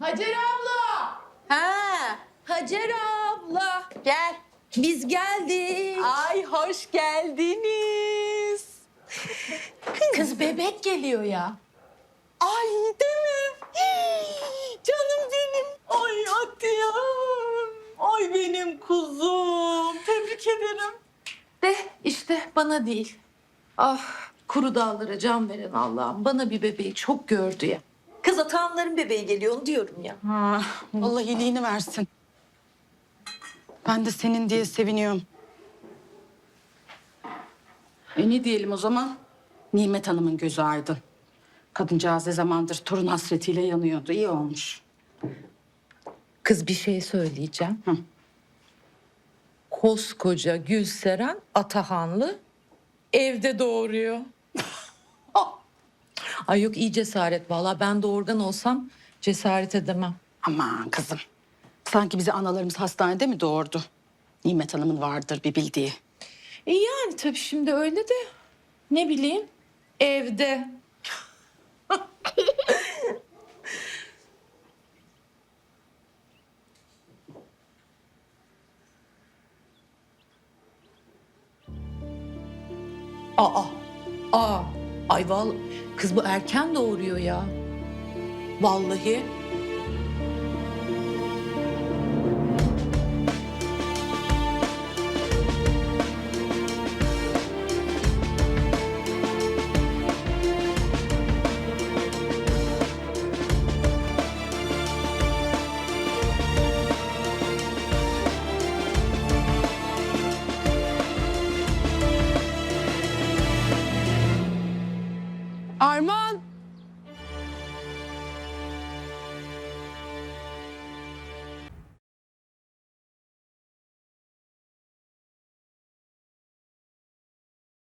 Hacer abla! Ha, Hacer abla! gel. Biz geldik. Ay hoş geldiniz. Kız bebek geliyor ya. Ay değil mi? Hii, Canım benim. Ay Atiyem. Ay benim kuzum. Tebrik ederim. De işte bana değil. Ah kuru dağlara can veren Allah'ım bana bir bebeği çok gördü ya. Kız atağımların bebeği geliyor onu diyorum ya. Ha, Allah iyiliğini versin. Ben de senin diye seviniyorum. E ne diyelim o zaman? Nimet Hanım'ın gözü aydın. Kadıncağız ne zamandır torun hasretiyle yanıyordu. İyi olmuş. Kız bir şey söyleyeceğim. Hı. Koskoca Gülseren Atahanlı evde doğuruyor. Ay yok iyi cesaret vallahi ben doğurgan olsam cesaret edemem. Aman kızım. Sanki bizi analarımız hastanede mi doğurdu? Nimet Hanım'ın vardır bir bildiği. E yani tabii şimdi öyle de ne bileyim evde. Aa, aa, ay vallahi kız bu erken doğuruyor ya. Vallahi Erman!